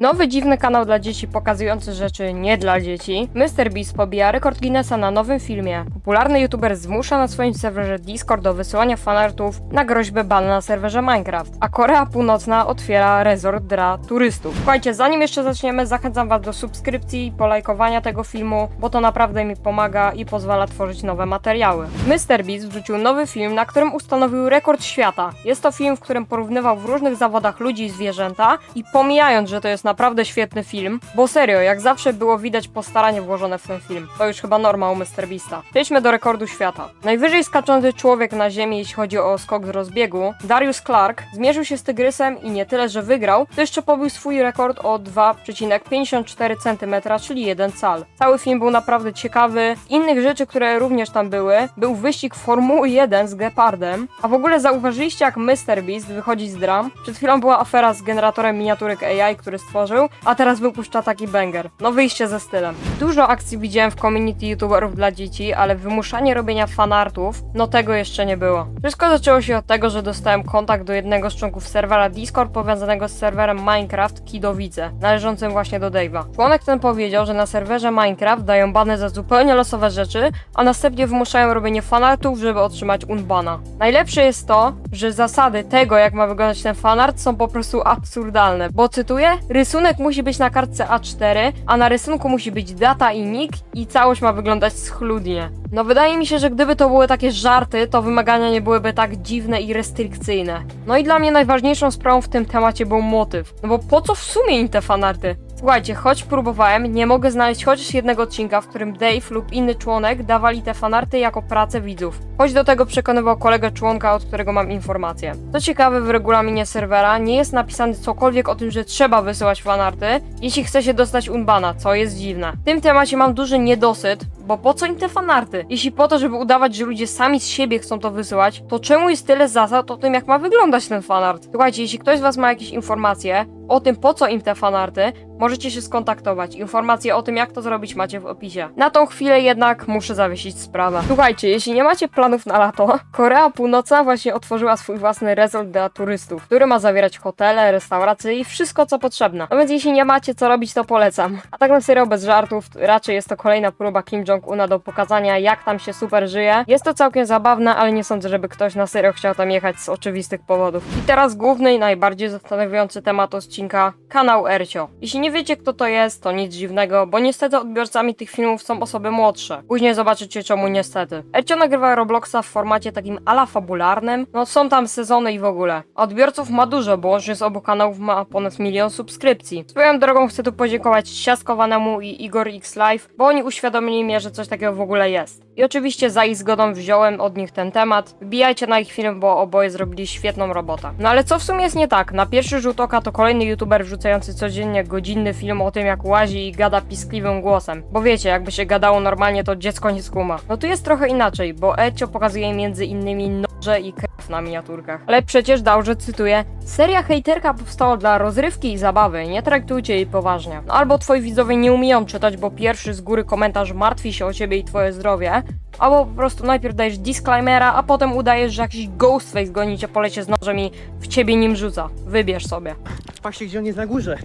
Nowy dziwny kanał dla dzieci pokazujący rzeczy nie dla dzieci. MrBeast pobija rekord Guinnessa na nowym filmie. Popularny youtuber zmusza na swoim serwerze Discord do wysyłania fanartów na groźbę bana na serwerze Minecraft. A Korea Północna otwiera resort dla turystów. Słuchajcie, zanim jeszcze zaczniemy, zachęcam was do subskrypcji i polajkowania tego filmu, bo to naprawdę mi pomaga i pozwala tworzyć nowe materiały. MrBeast wrzucił nowy film, na którym ustanowił rekord świata. Jest to film, w którym porównywał w różnych zawodach ludzi i zwierzęta i pomijając, że to jest naprawdę świetny film, bo serio, jak zawsze było widać postaranie włożone w ten film. To już chyba norma u MrBeasta. Przejdźmy do rekordu świata. Najwyżej skaczący człowiek na ziemi, jeśli chodzi o skok z rozbiegu, Darius Clark, zmierzył się z tygrysem i nie tyle, że wygrał, to jeszcze pobił swój rekord o 2,54 cm, czyli 1 cal. Cały film był naprawdę ciekawy. Innych rzeczy, które również tam były, był wyścig Formuły 1 z Gepardem, a w ogóle zauważyliście jak MrBeast wychodzi z dram? Przed chwilą była afera z generatorem miniaturek AI, który stworzył, a teraz wypuszcza taki banger. No wyjście ze stylem. Dużo akcji widziałem w community youtuberów dla dzieci, ale wymuszanie robienia fanartów, no tego jeszcze nie było. Wszystko zaczęło się od tego, że dostałem kontakt do jednego z członków serwera Discord powiązanego z serwerem Minecraft Kidowice, należącym właśnie do Dave'a. Członek ten powiedział, że na serwerze Minecraft dają bany za zupełnie losowe rzeczy, a następnie wymuszają robienie fanartów, żeby otrzymać unbana. Najlepsze jest to, że zasady tego, jak ma wyglądać ten fanart, są po prostu absurdalne, bo cytuję, rysunek musi być na kartce A4, a na rysunku musi być data i nick i całość ma wyglądać schludnie. No wydaje mi się, że gdyby to były takie żarty, to wymagania nie byłyby tak dziwne i restrykcyjne. No i dla mnie najważniejszą sprawą w tym temacie był motyw. No bo po co w sumie im te fanarty? Słuchajcie, choć próbowałem, nie mogę znaleźć chociaż jednego odcinka, w którym Dave lub inny członek dawali te fanarty jako pracę widzów. Choć do tego przekonywał kolegę członka, od którego mam informację. Co ciekawe, w regulaminie serwera nie jest napisane cokolwiek o tym, że trzeba wysyłać fanarty, jeśli chce się dostać unbana, co jest dziwne. W tym temacie mam duży niedosyt, bo po co im te fanarty? Jeśli po to, żeby udawać, że ludzie sami z siebie chcą to wysyłać, to czemu jest tyle zasad o tym, jak ma wyglądać ten fanart? Słuchajcie, jeśli ktoś z was ma jakieś informacje o tym, po co im te fanarty, możecie się skontaktować. Informacje o tym, jak to zrobić, macie w opisie. Na tą chwilę jednak muszę zawiesić sprawę. Słuchajcie, jeśli nie macie planów na lato, Korea Północna właśnie otworzyła swój własny resort dla turystów, który ma zawierać hotele, restauracje i wszystko, co potrzebne. No więc jeśli nie macie co robić, to polecam. A tak na serio, bez żartów, raczej jest to kolejna próba Kim Jong-una do pokazania, jak tam się super żyje. Jest to całkiem zabawne, ale nie sądzę, żeby ktoś na serio chciał tam jechać z oczywistych powodów. I teraz główny i najbardziej zastanawiający temat odcinka, kanał Ercio. Jeśli nie wiecie, kto to jest, to nic dziwnego, bo niestety odbiorcami tych filmów są osoby młodsze. Później zobaczycie, czemu niestety. Ercio nagrywa Robloxa w formacie takim ala fabularnym, no są tam sezony i w ogóle. Odbiorców ma dużo, bo łącznie z obu kanałów ma ponad milion subskrypcji. Swoją drogą chcę tu podziękować Siaskowanemu i Igor X Live, bo oni uświadomili mnie, że coś takiego w ogóle jest. I oczywiście za ich zgodą wziąłem od nich ten temat. Wbijajcie na ich film, bo oboje zrobili świetną robotę. No ale co w sumie jest nie tak? Na pierwszy rzut oka to kolejny youtuber wrzucający codziennie godzinny film o tym jak łazi i gada piskliwym głosem. Bo wiecie, jakby się gadało normalnie to dziecko nie skuma. No tu jest trochę inaczej, bo Ecio pokazuje między innymi noże i krew na miniaturkach. Ale przecież dał, że cytuję Seria hejterka powstała dla rozrywki i zabawy, nie traktujcie jej poważnie. No albo twoi widzowie nie umieją czytać, bo pierwszy z góry komentarz martwi się o ciebie i twoje zdrowie, albo po prostu najpierw dajesz disclaimera, a potem udajesz, że jakiś ghostface goni cię po lecie z nożem i w ciebie nim rzuca. Wybierz sobie. Patrzcie, gdzie on jest na górze.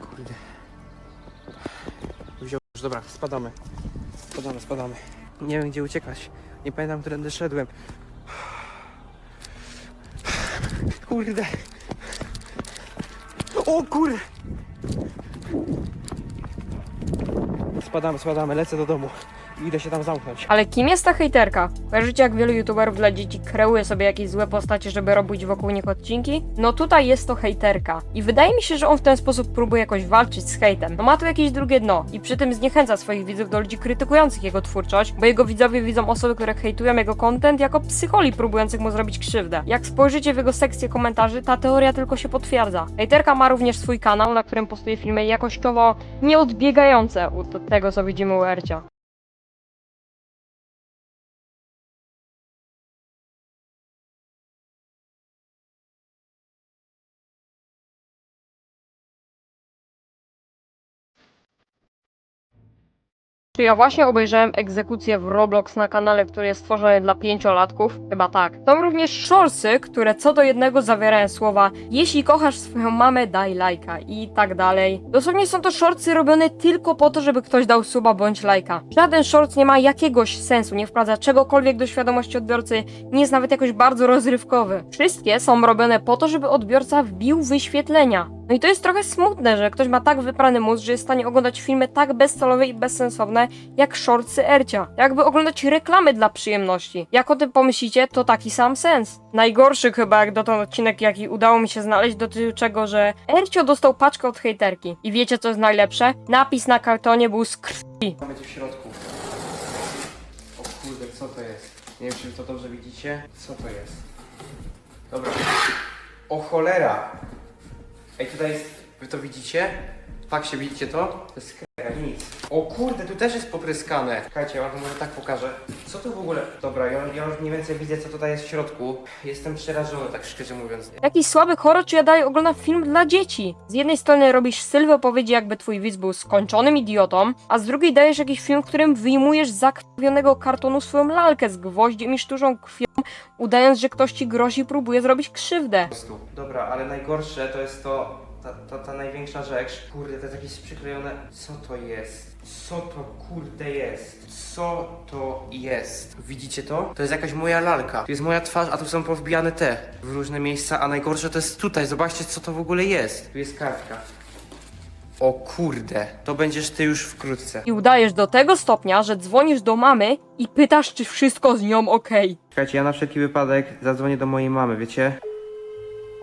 Kurde. Wziął już, dobra, spadamy. Spadamy, spadamy. Nie wiem, gdzie uciekać. Nie pamiętam, którędy szedłem. Kurde. O kurde. Spadamy, spadamy, lecę do domu. Idę się tam zamknąć. Ale kim jest ta hejterka? Kojarzycie jak wielu youtuberów dla dzieci kreuje sobie jakieś złe postacie, żeby robić wokół nich odcinki? No tutaj jest to hejterka. I wydaje mi się, że on w ten sposób próbuje jakoś walczyć z hejtem. No ma tu jakieś drugie dno i przy tym zniechęca swoich widzów do ludzi krytykujących jego twórczość, bo jego widzowie widzą osoby, które hejtują jego content jako psycholi próbujących mu zrobić krzywdę. Jak spojrzycie w jego sekcję komentarzy, ta teoria tylko się potwierdza. Hejterka ma również swój kanał, na którym postuje filmy jakościowo nieodbiegające od tego, co widzimy u Ercia. Czy ja właśnie obejrzałem egzekucję w Roblox na kanale, który jest stworzony dla pięciolatków? Chyba tak. Są również shortsy, które co do jednego zawierają słowa Jeśli kochasz swoją mamę, daj lajka i tak dalej. Dosłownie są to shortsy robione tylko po to, żeby ktoś dał suba bądź lajka. Żaden shorts nie ma jakiegoś sensu, nie wprowadza czegokolwiek do świadomości odbiorcy, nie jest nawet jakoś bardzo rozrywkowy. Wszystkie są robione po to, żeby odbiorca wbił wyświetlenia. No i to jest trochę smutne, że ktoś ma tak wyprany mózg, że jest w stanie oglądać filmy tak bezcelowe i bezsensowne, jak shortsy Ercia. Jakby oglądać reklamy dla przyjemności. Jak o tym pomyślicie, to taki sam sens. Najgorszy chyba jak dotąd odcinek, jaki udało mi się znaleźć, dotyczył czego, że Ercio dostał paczkę od hejterki. I wiecie co jest najlepsze? Napis na kartonie był z krwi. Mamy tu w środku. O kurde, co to jest? Nie wiem, czy to dobrze widzicie. Co to jest? Dobra. O cholera! Ej, tutaj jest... Wy to widzicie? Tak się widzicie to? To jest krega, nic. O kurde, tu też jest popryskane. Czekajcie, ja może tak pokażę. Co to w ogóle? Dobra, ja, ja już mniej więcej widzę, co tutaj jest w środku. Jestem przerażony, tak szczerze mówiąc. Jakiś słaby horror, czy ja dalej oglądam film dla dzieci? Z jednej strony robisz sylwę opowiedzi, jakby twój widz był skończonym idiotą, a z drugiej dajesz jakiś film, w którym wyjmujesz z zakrwawionego kartonu swoją lalkę z gwoździem i sztuczą krwią, udając, że ktoś ci grozi próbuje zrobić krzywdę. Dobra, ale najgorsze to jest to, ta, ta, ta największa rzecz. Kurde, to jest jakieś przyklejone. Co to jest? Co to kurde jest? Co to jest? Widzicie to? To jest jakaś moja lalka. Tu jest moja twarz, a tu są powbijane te w różne miejsca, a najgorsze to jest tutaj. Zobaczcie, co to w ogóle jest. Tu jest kartka. O kurde, to będziesz ty już wkrótce. I udajesz do tego stopnia, że dzwonisz do mamy i pytasz, czy wszystko z nią okej. Czekajcie, ja na wszelki wypadek zadzwonię do mojej mamy, wiecie?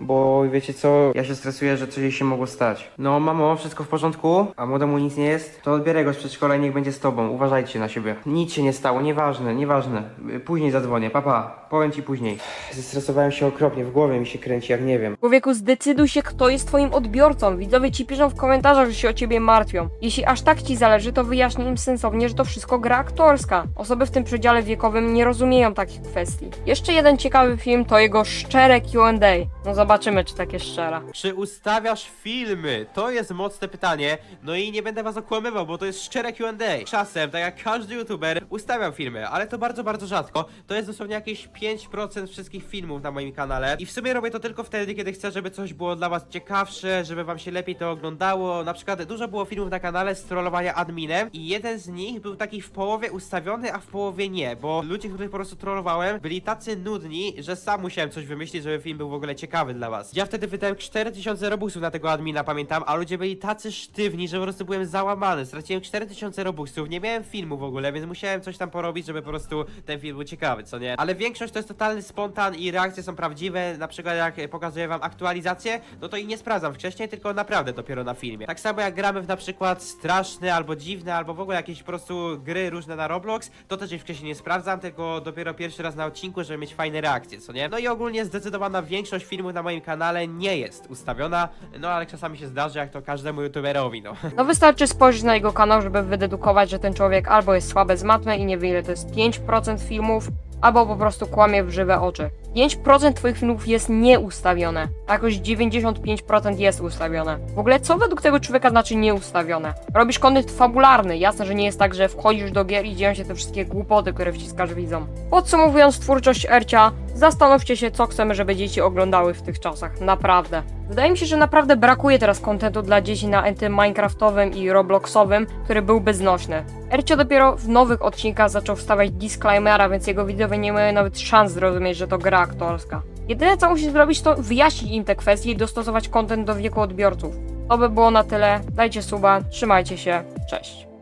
Bo wiecie co, ja się stresuję, że coś jej się mogło stać. No mamo, wszystko w porządku? A młodemu nic nie jest? To odbieraj go z przedszkola i niech będzie z tobą. Uważajcie na siebie. Nic się nie stało, nieważne, nieważne. Y, Później zadzwonię, papa. Powiem ci później. Zestresowałem się okropnie, w głowie mi się kręci, jak nie wiem. Człowieku, zdecyduj się, kto jest twoim odbiorcą. Widzowie ci piszą w komentarzach, że się o ciebie martwią. Jeśli aż tak ci zależy, to wyjaśnij im sensownie, że to wszystko gra aktorska. Osoby w tym przedziale wiekowym nie rozumieją takich kwestii. Jeszcze jeden ciekawy film to jego szczere Q&A. No zobaczymy, czy takie szczere. Czy ustawiasz filmy? To jest mocne pytanie. No i nie będę was okłamywał, bo to jest szczere Q&A. Czasem, tak jak każdy youtuber, ustawiam filmy, ale to bardzo, bardzo rzadko. To jest dosłownie jakieś 5% wszystkich filmów na moim kanale. I w sumie robię to tylko wtedy, kiedy chcę, żeby coś było dla was ciekawsze, żeby wam się lepiej to oglądało. Na przykład dużo było filmów na kanale z trollowania adminem i jeden z nich był taki w połowie ustawiony, a w połowie nie, bo ludzie, których po prostu trollowałem, byli tacy nudni, że sam musiałem coś wymyślić, żeby film był w ogóle ciekawy dla was. Ja wtedy wydałem 4000 robuxów na tego admina, pamiętam, a ludzie byli tacy sztywni, że po prostu byłem załamany. Straciłem 4000 robuxów, nie miałem filmu w ogóle, więc musiałem coś tam porobić, żeby po prostu ten film był ciekawy, co nie? Ale większość to jest totalny spontan i reakcje są prawdziwe, na przykład jak pokazuję wam aktualizację, no to i nie sprawdzam wcześniej, tylko naprawdę dopiero na filmie. Tak samo jak gramy w na przykład straszne albo dziwne, albo w ogóle jakieś po prostu gry różne na Roblox, to też ich wcześniej nie sprawdzam, tylko dopiero pierwszy raz na odcinku, żeby mieć fajne reakcje, co nie? No i ogólnie zdecydowana większość filmów na moim kanale nie jest ustawiona, no ale czasami się zdarzy, jak to każdemu youtuberowi, no. No wystarczy spojrzeć na jego kanał, żeby wydedukować, że ten człowiek albo jest słaby z matmy i nie wie ile to jest 5% filmów, albo po prostu kłamie w żywe oczy. 5% twoich filmów jest nieustawione, a jakoś 95% jest ustawione. W ogóle co według tego człowieka znaczy nieustawione? Robisz kontent fabularny, jasne, że nie jest tak, że wchodzisz do gier i dzieją się te wszystkie głupoty, które wciskasz widzom. Podsumowując twórczość Ercia, zastanówcie się, co chcemy, żeby dzieci oglądały w tych czasach. Naprawdę. Wydaje mi się, że naprawdę brakuje teraz kontentu dla dzieci na enty minecraftowym i robloxowym, który byłby znośny. Ercio dopiero w nowych odcinkach zaczął wstawiać disclaimera, więc jego widzowie nie mają nawet szans zrozumieć, że to gra aktorska. Jedyne co musisz zrobić to wyjaśnić im te kwestie i dostosować kontent do wieku odbiorców. To by było na tyle, dajcie suba, trzymajcie się, cześć.